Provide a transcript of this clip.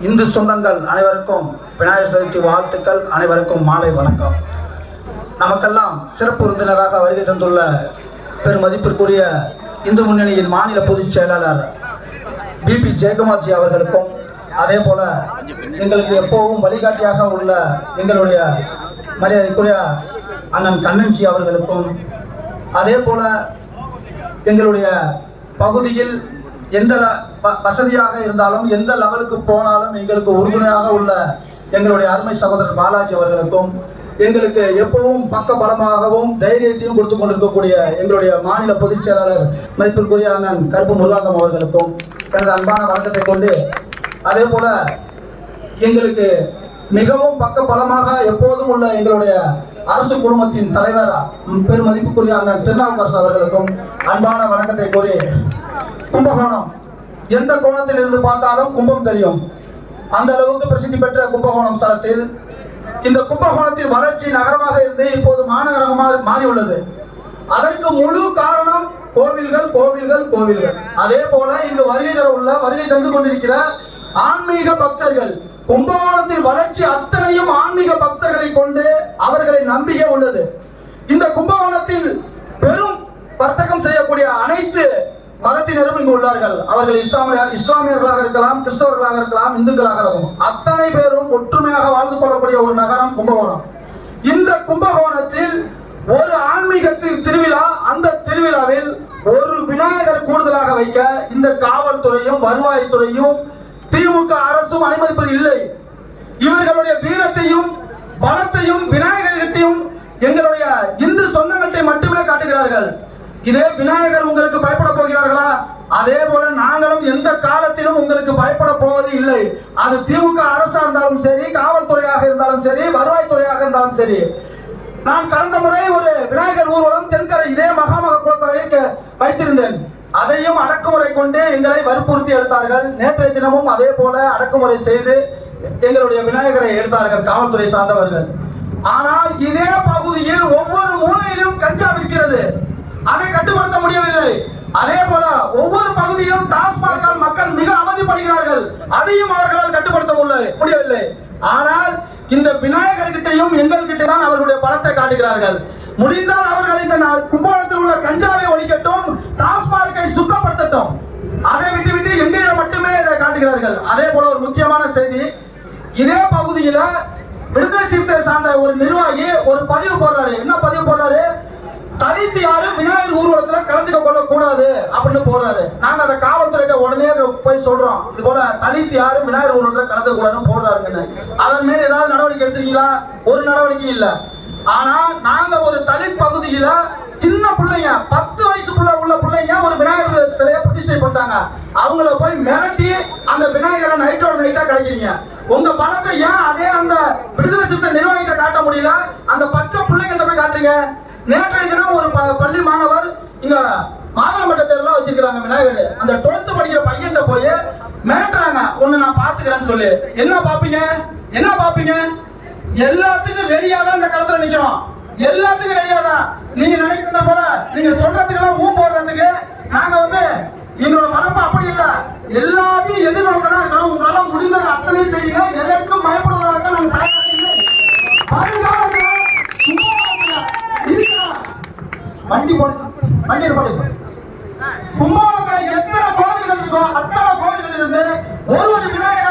இந்து சொந்தங்கள் அனைவருக்கும் விநாயகர் சதுர்த்தி வாழ்த்துக்கள் அனைவருக்கும் மாலை வணக்கம். நமக்கெல்லாம் சிறப்பு விருந்தினராக வருகை தந்துள்ள பெருமதிப்பிற்குரிய இந்து முன்னணியின் மாநில பொதுச் செயலாளர் பிபி ஜெயக்குமார்ஜி அவர்களுக்கும் அதே போல எங்களுக்கு எப்போவும் வழிகாட்டியாக உள்ள எங்களுடைய மரியாதைக்குரிய அண்ணன் கண்ணன்ஜி அவர்களுக்கும் அதே போல எங்களுடைய பகுதியில் எந்த வசதியாக இருந்தாலும் எந்த லெவலுக்கு போனாலும் எங்களுக்கு உறுதுணையாக உள்ள எங்களுடைய அருமை சகோதரர் பாலாஜி அவர்களுக்கும் எங்களுக்கு எப்பவும் பக்க பலமாகவும் தைரியத்தையும் கொடுத்து கொண்டிருக்கக்கூடிய எங்களுடைய மாநில பொதுச் செயலாளர் மதிப்பிற்குரிய அண்ணன் கருப்பு முருகாந்தம் அவர்களுக்கும் எனது அன்பான வணக்கத்தை கொண்டு அதே போல எங்களுக்கு மிகவும் பக்க பலமாக எப்போதும் உள்ள எங்களுடைய அரசு குழுமத்தின் தலைவர் பெருமதிப்புக்குரிய அண்ணன் திருநாவுக்கரசு அவர்களுக்கும் அன்பான வணக்கத்தை கோரி கும்பகோணம் எந்த கோணத்தில் இருந்து பார்த்தாலும் கும்பம் தெரியும். அந்த அளவுக்கு பிரசித்தி பெற்ற கும்பகோணம் ஸ்தலத்தில் இந்த கும்பகோணத்தின் வளர்ச்சி நகரமாக இருந்து இப்போது மாநகரமாக மாறியுள்ளது. அதற்கு முழு காரணம் கோவில்கள் கோவில்கள் கோவில்கள். அதே போல இங்கு வருகை தர உள்ள வருகை தந்து கொண்டிருக்கிற ஆன்மீக பக்தர்கள் கும்பகோணத்தின் வளர்ச்சி அத்தனையும் ஆன்மீக பக்தர்களை கொண்டு அவர்களை நம்பிக்கை உள்ளது. இந்த கும்பகோணத்தில் பெரும் வர்த்தகம் செய்யக்கூடிய அனைத்து மதத்தினரும் இங்கு உள்ளார்கள். அவர்கள் இஸ்லாமிய இஸ்லாமியர்களாக இருக்கலாம் கிறிஸ்தவர்களாக இருக்கலாம் இந்துக்களாக இருக்கும் அத்தனை பேரும் ஒற்றுமையாக வாழ்ந்து கொள்ளக்கூடிய ஒரு நகரம் கும்பகோணம். இந்த கும்பகோணத்தில் ஒரு ஆன்மீகத்தில் திருவிழா அந்த திருவிழாவில் ஒரு விநாயகர் கூடுதலாக வைக்க இந்த காவல்துறையும் வருவாய்த்துறையும் திமுக அரசும் அனுமதிப்பது இல்லை. இவர்களுடைய வீரத்தையும் பலத்தையும் விநாயகர்கிட்டையும் எங்களுடைய இந்து சொந்தங்கட்டை மட்டுமே காட்டுகிறார்கள். இதே விநாயகர் உங்களுக்கு பயப்பட போகிறார்களா? அதே போல நாங்களும் எந்த காலத்திலும் உங்களுக்கு பயப்பட போவது இல்லை. அது திமுக அரசா இருந்தாலும் சரி காவல்துறையாக இருந்தாலும் சரி வருவாய்த்துறையாக இருந்தாலும் சரி. நான் கடந்த முறை ஒரு விநாயகர் ஊர்வலம் தென்கரை இதே மகாமக குளக்கரையை வைத்திருந்தேன். அதையும் அடக்குமுறை கொண்டு எங்களை வற்புறுத்தி எடுத்தார்கள். நேற்றைய தினமும் அதே போல அடக்குமுறை செய்து எங்களுடைய விநாயகரை எடுத்தார்கள் காவல்துறை சார்ந்தவர்கள். ஆனால் இதே பகுதியில் ஒவ்வொரு மூலையிலும் கஞ்சா விற்கிறது. அதை கட்டுப்படுத்த முடியவில்லை. அதே போல ஒவ்வொரு பகுதியிலும் டாஸ்மாகால் மக்கள் மிக அவதிப்படுகிறார்கள். அதையும் அவர்களால் கட்டுப்படுத்த முடியவில்லை. ஆனால் இந்த விநாயகர் கிட்டையும் எங்கள் கிட்ட தான் அவர்களுடைய பலத்தை காட்டுகிறார்கள். முடிந்தால் அவர்கள் இந்த கும்பகோணத்தில் உள்ள கஞ்சாவை ஒழிக்கட்டும் டாஸ்மார்க்கை சுத்தப்படுத்தட்டும். அதை விட்டு விட்டு எங்களிடம் மட்டுமே இதை காட்டுகிறார்கள். அதே போல ஒரு முக்கியமான செய்தி. இதே பகுதியில விடுதலை சிறுத்தை சார்ந்த ஒரு நிர்வாகி ஒரு பதிவு போடுறாரு. என்ன பதிவு போடுறாரு? தனித்து யாரும் விநாயகர் ஊர்வலத்துல கலந்துக்க கொள்ள கூடாது அப்படின்னு போடுறாரு நாங்க அந்த காவல்துறையிட்ட உடனே போய் சொல்றோம். இது போல தனித்து யாரும் விநாயகர் ஊர்வலத்துல கலந்துக்க கூடாதுன்னு போடுறாருன்னு அதன் மேல ஏதாவது நடவடிக்கை எடுத்தீங்களா ஒரு நடவடிக்கை இல்ல. ஆனா நாங்க ஒரு தலித் பகுதியில சின்ன பிள்ளைங்க பத்து வயசுக்குள்ள உள்ள பிள்ளைங்க ஒரு விநாயகர் சிலையை பிரதிஷ்டை பண்ணாங்க அவங்கள போய் மிரட்டி அந்த விநாயகரை நைட்டோட நைட்டா கிடைக்கிறீங்க உங்க பணத்தை ஏன் அதே அந்த விடுதலை சிறுத்தை நிர்வாகிகிட்ட காட்ட முடியல? அந்த பச்சை பிள்ளைங்கிட்ட போய் காட்டுறீங்க. நேற்றைய தினம் ஒரு பள்ளி மாணவர் இங்க மாதவட்ட தேர்தலாம் வச்சிருக்கிறாங்க விநாயகர். அந்த 12th படிக்கிற பையன்கிட்ட போய் மிரட்டுறாங்க. ஒண்ணு நான் பாத்துக்கிறேன்னு சொல்லி. என்ன பாப்பீங்க? என்ன பாப்பீங்க? எல்லாத்துக்கும் ரெடியா தான் இந்த களத்துல நிக்கிறோம் எல்லாத்துக்கும் ரெடியா தான் நீங்க நினைக்கிறத போல நீங்க சொல்றதுக்கெல்லாம் ஊ போடுறதுக்கு நாங்க வந்து எங்களோட மனப்பா அப்படி இல்ல. எல்லாத்தையும் எதிர்நோக்கதான் இருக்கிறோம் உங்களால முடிந்தது அத்தனை செய்யுங்க. எதற்கும் பயப்படுவதாக நாங்க தயாராக இல்லை வருங்காலத்துல சும்மா இருக்கிறோம். வண்டி போடு. வண்டியில் போடு கும்பகோணத்தில் எத்தனை கோவில்கள் இருக்கோ அத்தனை கோவில்கள் இருந்து ஒரு ஒரு விநாயகர்